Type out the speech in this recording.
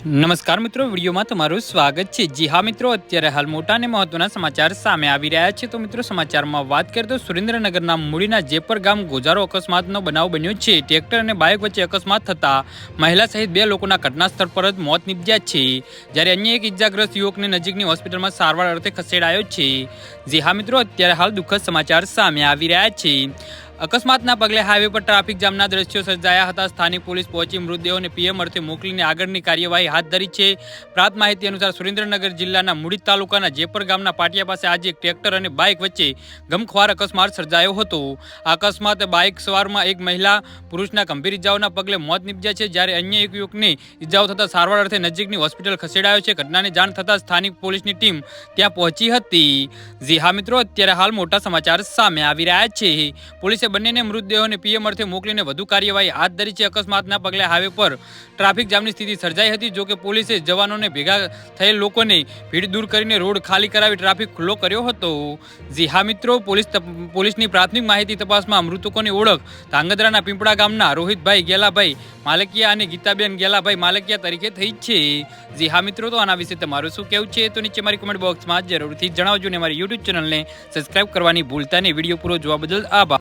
નમસ્કાર મિત્રો, વિડીયોમાં તમારું સ્વાગત છે. જી હા મિત્રો, અત્યારે હાલ મોટા અને મહત્વના સમાચાર સામે આવી રહ્યા છે. તો મિત્રો, સમાચારમાં વાત કરીએ તો સુરેન્દ્રનગરના મૂડીના જેપર ગામ ગોજારો અકસ્માતનો બનાવ બન્યો છે. ટ્રેક્ટર અને બાઇક વચ્ચે અકસ્માત થતા મહિલા સહિત બે લોકોના ઘટના સ્થળ પર જ મોત નીપજ્યા છે. જ્યારે અન્ય એક ઇજાગ્રસ્ત યુવકને નજીકની હોસ્પિટલમાં સારવાર અર્થે ખસેડાયો છે. જી હા મિત્રો, અત્યારે હાલ દુઃખદ સમાચાર સામે આવી રહ્યા છે. અકસ્માતના પગલે હાઈવે પર ટ્રાફિક જામના દ્રશ્યો સર્જાયા હતા. સ્થાનિક પોલીસ પહોંચી મૃતદેહોને પીએમ અર્થે મોકલીને આગળની કાર્યવાહી હાથ ધરી છે. પ્રાપ્ત માહિતી અનુસાર સુરેન્દ્રનગર જિલ્લાના મુડી તાલુકાના જેપર ગામના પાટિયા પાસે આજે એક ટ્રેક્ટર અને બાઇક વચ્ચે ગમખ્વાર અકસ્માત સર્જાયો હતો. આ અકસ્માત બાઇક સવારમાં એક મહિલા પુરુષના ગંભીર ઇજાઓના પગલે મોત નીપજ્યા છે. જ્યારે અન્ય એક યુવકને ઇજાઓ થતાં સારવાર અર્થે નજીકની હોસ્પિટલ ખસેડાયો છે. ઘટનાની જાણ થતાં સ્થાનિક પોલીસની ટીમ ત્યાં પહોંચી હતી. જી હા મિત્રો, અત્યારે હાલ મોટા સમાચાર સામે આવી રહ્યા છે. પોલીસે બંનેને મૃતદેહોને પીએમ અર્થે મોકલીને વધુ કાર્યવાહી હાથ ધરી છે. અકસ્માતના પગલે હાઈવે પર ટ્રાફિક જામની સ્થિતિ સર્જાઈ હતી, જોકે પોલીસે જવાનોને ભેગા થયેલ લોકોને ભીડ દૂર કરીને રોડ ખાલી કરાવી ટ્રાફિક ખુલ્લો કર્યો હતો. જી હા મિત્રો, પોલીસ પોલીસની પ્રાથમિક માહિતી તપાસમાં મૃતકોની ઓળખ ધાંગધ્રાના પીંપળા ગામના રોહિતભાઈ ગેલાભાઈ માલકિયા અને ગીતાબેન ગેલાભાઈ માલકિયા તરીકે થઈ છે. જી હા મિત્રો, તો આના વિશે તમારું શું કહેવું છે? તો નીચે મારી કમેન્ટ બોક્સમાં જરૂરથી જણાવજો ને મારી યુટ્યુબ ચેનલને સબસ્ક્રાઇબ કરવાની ભૂલતા નહીં. વીડિયો પૂરો જોવા બદલ આભાર.